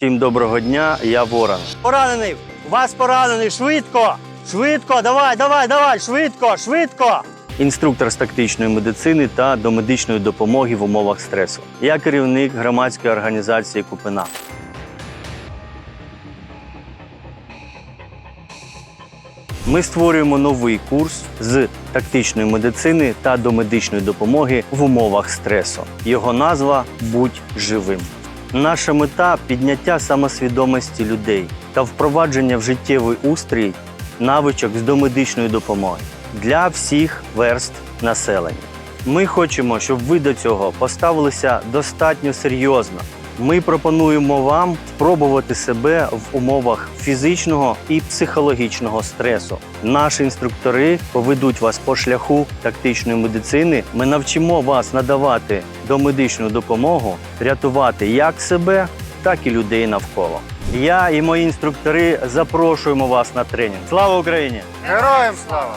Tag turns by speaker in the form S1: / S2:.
S1: Всім доброго дня, я Ворон. Поранений! Вас поранений! Швидко! Швидко! Давай, давай, давай! Швидко! Швидко! Інструктор з тактичної медицини та домедичної допомоги в умовах стресу. Я керівник громадської організації Купина. Ми створюємо новий курс з тактичної медицини та домедичної допомоги в умовах стресу. Його назва Будь живим. Наша мета підняття самосвідомості людей та впровадження в життєвий устрій навичок з домедичної допомоги для всіх верств населення. Ми хочемо, щоб ви до цього поставилися достатньо серйозно. Ми пропонуємо вам спробувати себе в умовах фізичного і психологічного стресу. Наші інструктори поведуть вас по шляху тактичної медицини. Ми навчимо вас надавати домедичну допомогу, рятувати як себе, так і людей навколо. Я і мої інструктори запрошуємо вас на тренінг. Слава Україні!
S2: Героям слава!